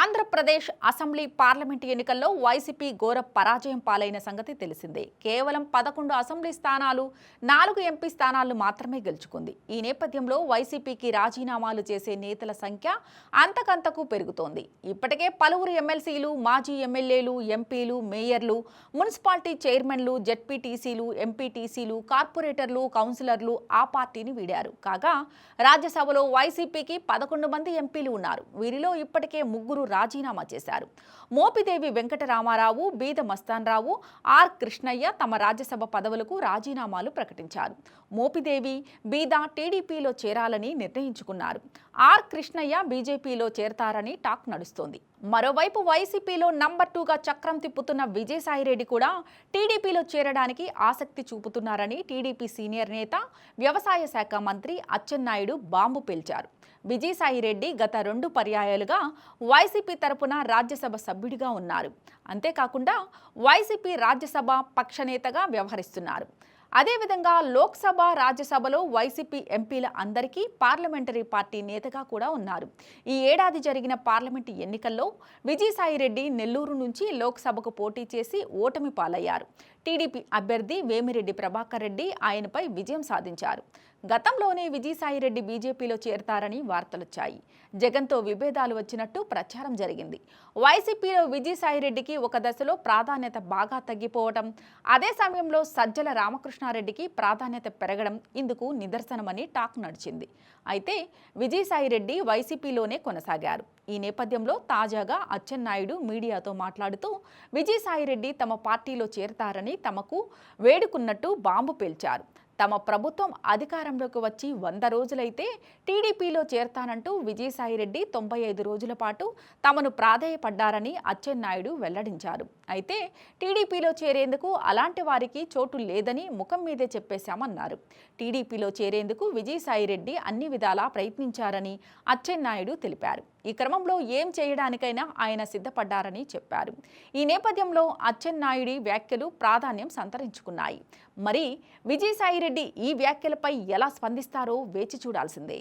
Andhra Pradesh assembly parliament ఎన్నికల్లో YCP ఘోర పరాజయం పాలైన సంగతి తెలిసిందే. కేవలం పదకొండు అసెంబ్లీ స్థానాలు నాలుగు ఎంపీ స్థానాలు మాత్రమే గెలుచుకుంది. ఈ నేపథ్యంలో వైసీపీకి రాజీనామాలు చేసే నేతల సంఖ్య అంతకంతకు పెరుగుతోంది. ఇప్పటికే పలువురు ఎమ్మెల్సీలు మాజీ ఎమ్మెల్యేలు ఎంపీలు మేయర్లు మున్సిపాలిటీ చైర్మన్లు జెడ్పీటీసీలు ఎంపీటీసీలు కార్పొరేటర్లు కౌన్సిలర్లు ఆ పార్టీని వీడారు. కాగా రాజ్యసభలో వైసీపీకి పదకొండు మంది ఎంపీలు ఉన్నారు. వీరిలో ఇప్పటికే ముగ్గురు రాజీనామా చేశారు. మోపిదేవి వెంకటరామారావు బీద మస్తాన్రావు ఆర్ కృష్ణయ్య తమ రాజ్యసభ పదవులకు రాజీనామాలు ప్రకటించారు. మోపిదేవి బీద టీడీపీలో చేరాలని నిర్ణయించుకున్నారు. ఆర్ కృష్ణయ్య బీజేపీలో చేరతారని టాక్ నడుస్తోంది. మరోవైపు వైసీపీలో నంబర్ టూగా చక్రం తిప్పుతున్న విజయసాయిరెడ్డి కూడా టీడీపీలో చేరడానికి ఆసక్తి చూపుతున్నారని టీడీపీ సీనియర్ నేత వ్యవసాయ శాఖ మంత్రి అచ్చెన్నాయుడు బాంబు పేల్చారు. విజయసాయిరెడ్డి గత రెండు పర్యాయాలుగా వైసీపీ తరపున రాజ్యసభ సభ్యుడిగా ఉన్నారు. అంతేకాకుండా వైసీపీ రాజ్యసభ పక్షనేతగా వ్యవహరిస్తున్నారు. అదేవిధంగా లోక్సభ రాజ్యసభలో వైసీపీ ఎంపీల అందరికీ పార్లమెంటరీ పార్టీ నేతగా కూడా ఉన్నారు. ఈ ఏడాది జరిగిన పార్లమెంటు ఎన్నికల్లో విజయసాయిరెడ్డి నెల్లూరు నుంచి లోక్సభకు పోటీ చేసి ఓటమి పాలయ్యారు. టీడీపీ అభ్యర్థి వేమిరెడ్డి ప్రభాకర్ రెడ్డి ఆయనపై విజయం సాధించారు. గతంలోనే విజయసాయిరెడ్డి బీజేపీలో చేరతారని వార్తలొచ్చాయి. జగన్తో విభేదాలు వచ్చినట్టు ప్రచారం జరిగింది. వైసీపీలో విజయసాయిరెడ్డికి ఒక దశలో ప్రాధాన్యత బాగా తగ్గిపోవడం అదే సమయంలో సజ్జల రామకృష్ణారెడ్డికి ప్రాధాన్యత పెరగడం ఇందుకు నిదర్శనమని టాక్ నడిచింది. అయితే విజయసాయిరెడ్డి వైసీపీలోనే కొనసాగారు. ఈ నేపథ్యంలో తాజాగా అచ్చెన్నాయుడు మీడియాతో మాట్లాడుతూ విజయసాయిరెడ్డి తమ పార్టీలో చేరతారని తమకు వేడుకున్నట్టు బాంబు పేల్చారు. తమ ప్రభుత్వం అధికారంలోకి వచ్చి వంద రోజులైతే టీడీపీలో చేరతానంటూ విజయసాయిరెడ్డి తొంభై ఐదు రోజుల పాటు తమను ప్రాధేయపడ్డారని అచ్చెన్నాయుడు వెల్లడించారు. అయితే టీడీపీలో చేరేందుకు అలాంటి వారికి చోటు లేదని ముఖం మీదే చెప్పేశామన్నారు. టీడీపీలో చేరేందుకు విజయసాయిరెడ్డి అన్ని విధాలా ప్రయత్నించారని అచ్చెన్నాయుడు తెలిపారు. ఈ క్రమంలో ఏం చేయడానికైనా ఆయన సిద్ధపడ్డారని చెప్పారు. ఈ నేపథ్యంలో అచ్చెన్నాయుడి వ్యాఖ్యలు ప్రాధాన్యం సంతరించుకున్నాయి. మరి విజయసాయిరెడ్డి ఈ వ్యాఖ్యలపై ఎలా స్పందిస్తారో వేచి చూడాల్సిందే.